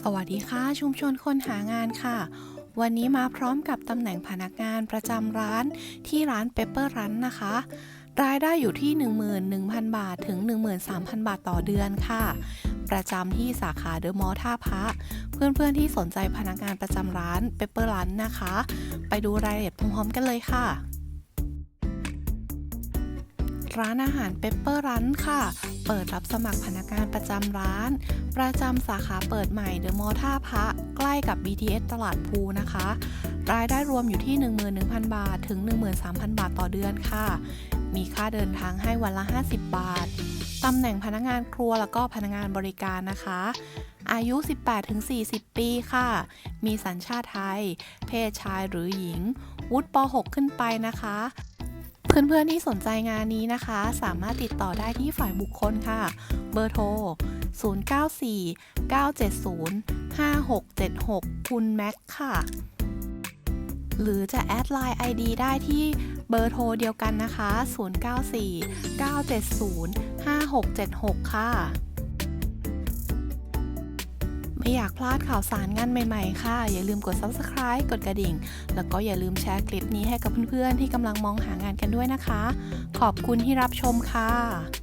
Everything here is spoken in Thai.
สวัสดีค่ะ ชุมชนคนหางานค่ะ วันนี้มาพร้อมกับตำแหน่งพนักงานประจำร้านที่ร้านเปเปอร์รันนะคะ รายได้อยู่ที่ 11,000 บาทถึง 13,000 บาทต่อเดือนค่ะ ประจำที่สาขาเดอะมอลล์ท่าพระเพื่อนๆที่สนใจพนักงานประจำร้านเปเปอร์รันนะคะ ไปดูรายละเอียดพร้อมๆกันเลยค่ะ ร้านอาหารเปปเปอร์รันค่ะ เปิดรับสมัครพนักงานประจำร้าน ประจำสาขาเปิดใหม่เดอะมอท่าพระใกล้กับ BTS ตลาดภูนะคะ รายได้รวมอยู่ที่ 11,000 บาท ถึง 13,000 บาทต่อเดือนค่ะ มีค่าเดินทางให้วันละ 50 บาท ตำแหน่งพนักงานครัวแล้วก็พนักงานบริการนะคะอายุ 18-40 ปีค่ะ มีสัญชาติไทย เพศชายหรือหญิง วุฒิป .6 ขึ้นไปนะคะ เพื่อนๆที่สนใจงานนี้นะคะ สามารถติดต่อได้ที่ฝ่ายบุคคลค่ะ เบอร์โทร 0949705676 คุณแม็กค่ะ หรือจะแอดไลน์ ID ได้ที่เบอร์โทรเดียวกันนะคะ 0949705676 ค่ะ ไม่อยากพลาดข่าวสารงานใหม่ๆ ค่ะ อย่าลืมกด subscribe กดกระดิ่ง แล้วก็อย่าลืมแชร์คลิปนี้ให้กับเพื่อนๆ ที่กำลังมองหางานกันด้วยนะคะ ขอบคุณที่รับชมค่ะ